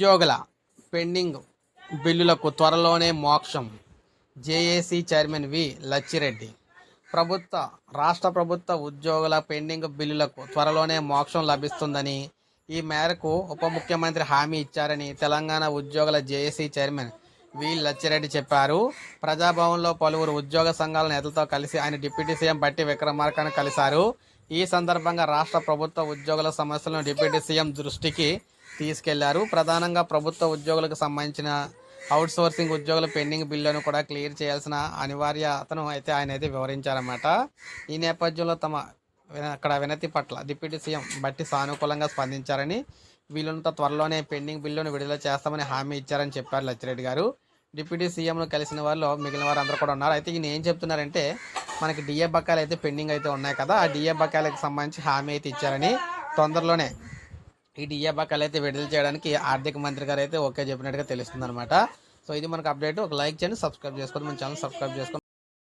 ఉద్యోగుల పెండింగ్ బిల్లులకు త్వరలోనే మోక్షం. JAC chairman V. లచ్చిరెడ్డి. ప్రభుత్వ రాష్ట్ర ప్రభుత్వ ఉద్యోగుల పెండింగ్ బిల్లులకు త్వరలోనే మోక్షం లభిస్తుందని ఈ మేరకు ఉప ముఖ్యమంత్రి హామీ ఇచ్చారని తెలంగాణ ఉద్యోగుల జేఏసీ చైర్మన్ వి. లచ్చిరెడ్డి చెప్పారు. ప్రజాభవన్లో పలువురు ఉద్యోగ సంఘాల నేతలతో కలిసి ఆయన డిప్యూటీ సీఎం బట్టి విక్రమార్కను కలిశారు. ఈ సందర్భంగా రాష్ట్ర ప్రభుత్వ ఉద్యోగుల సమస్యలను డిప్యూటీ సీఎం దృష్టికి తీసుకెళ్ళారు. ప్రధానంగా ప్రభుత్వ ఉద్యోగులకు సంబంధించిన అవుట్ సోర్సింగ్ ఉద్యోగుల పెండింగ్ బిల్లును కూడా క్లియర్ చేయాల్సిన అనివార్యతను అయితే ఆయన అయితే వివరించారన్నమాట. ఈ నేపథ్యంలో తమ అక్కడ వినతి పట్ల డిప్యూటీ సీఎం బట్టి సానుకూలంగా స్పందించారని వీలుంత త్వరలోనే పెండింగ్ బిల్లును విడుదల చేస్తామని హామీ ఇచ్చారని చెప్పారు లచ్చిరెడ్డి గారు. డిప్యూటీ సీఎంను కలిసిన వాళ్ళు మిగిలిన వారు అందరూ కూడా ఉన్నారు. అయితే ఈయన ఏం చెప్తున్నారంటే మనకి డిఏ బకాయిలు అయితే పెండింగ్ అయితే ఉన్నాయి కదా ఆ డిఏ బకాయిలకు సంబంధించి హామీ అయితే ఇచ్చారని తొందరలోనే ఈ డిఏ బకాయిలు అయితే విడుదల చేయడానికి ఆర్థిక మంత్రి గారు అయితే ఓకే చెప్పినట్టుగా తెలుస్తుంది అనమాట సో ఇది మనకు అప్డేట్ ఒక లైక్ చేయండి సబ్స్క్రైబ్ చేసుకోండి. మన ఛానల్ సబ్స్క్రైబ్ చేసుకోండి.